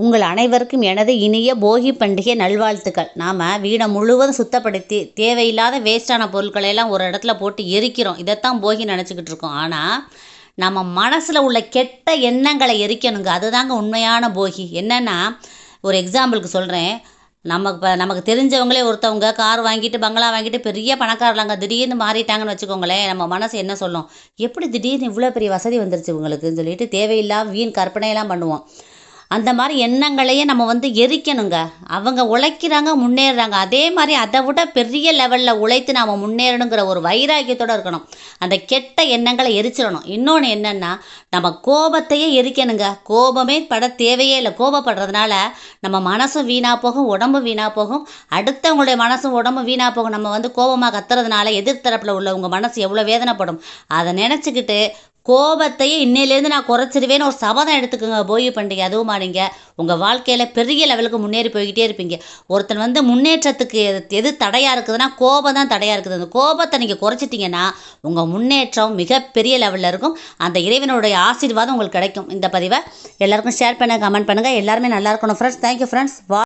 உங்கள் அனைவருக்கும் எனது இனிய போகி பண்டிகை நல்வாழ்த்துக்கள். நாம் வீடை முழுவதும் சுத்தப்படுத்தி தேவையில்லாத வேஸ்ட்டான பொருட்களை எல்லாம் ஒரு இடத்துல போட்டு எரிக்கிறோம். இதைத்தான் போகி நினச்சிக்கிட்டு இருக்கோம். ஆனால் நம்ம மனசில் உள்ள கெட்ட எண்ணங்களை எரிக்கணுங்க. அதுதாங்க உண்மையான போகி. என்னென்னா ஒரு எக்ஸாம்பிளுக்கு சொல்கிறேன் நமக்கு இப்போ நமக்கு தெரிஞ்சவங்களே ஒருத்தவங்க கார் வாங்கிட்டு பங்களா வாங்கிட்டு பெரிய பணக்காரலாங்க திடீர்னு மாறிட்டாங்கன்னு வச்சுக்கோங்களேன் நம்ம மனசு என்ன சொல்லும்? எப்படி திடீர்னு இவ்வளோ பெரிய வசதி வந்துருச்சு இவங்களுக்குன்னு சொல்லிட்டு தேவையில்லாம வீண் கற்பனையெல்லாம் பண்ணுவோம். அந்த மாதிரி எண்ணங்களையே நம்ம வந்து எரிக்கணுங்க. அவங்க உழைக்கிறாங்க முன்னேறுறாங்க. அதே மாதிரி அதை விட பெரிய லெவலில் உழைத்து நாம் முன்னேறணுங்கிற ஒரு வைராக்கியத்தோடு இருக்கணும். அந்த கெட்ட எண்ணங்களை எரிச்சிடணும். இன்னொன்று என்னென்னா நம்ம கோபத்தையே எரிக்கணுங்க. கோபமே பட தேவையே இல்லை. கோபப்படுறதுனால நம்ம மனசும் வீணாக போகும் உடம்பும் வீணாக போகும். அடுத்தவங்களுடைய மனசும் உடம்பும் வீணாக போகும். நம்ம வந்து கோபமாக கத்துறதுனால எதிர்த்தரப்பில் உள்ளவங்க மனசு எவ்வளோ வேதனைப்படும். அதை நினச்சிக்கிட்டு கோபத்தையே இன்னையிலேருந்து நான் குறைச்சிடுவேன்னு ஒரு சபதம் எடுத்துக்கோங்க போகி பண்டிகை. அதுவுமா நீங்கள் உங்கள் வாழ்க்கையில் பெரிய லெவலுக்கு முன்னேறி போய்கிட்டே இருப்பீங்க. ஒருத்தன் வந்து முன்னேற்றத்துக்கு எது எது தடையாக இருக்குதுன்னா கோபம் தான் தடையாக இருக்குது. அந்த கோபத்தை நீங்கள் குறைச்சிட்டிங்கன்னா உங்கள் முன்னேற்றம் மிகப்பெரிய லெவலில் இருக்கும். அந்த இறைவனுடைய ஆசீர்வாதம் உங்களுக்கு கிடைக்கும். இந்த பதிவை எல்லாருக்கும் ஷேர் பண்ணுங்கள் கமெண்ட் பண்ணுங்கள் எல்லாருமே நல்லா இருக்கணும் ஃப்ரெண்ட்ஸ் தேங்க்யூ ஃப்ரெண்ட்ஸ் வா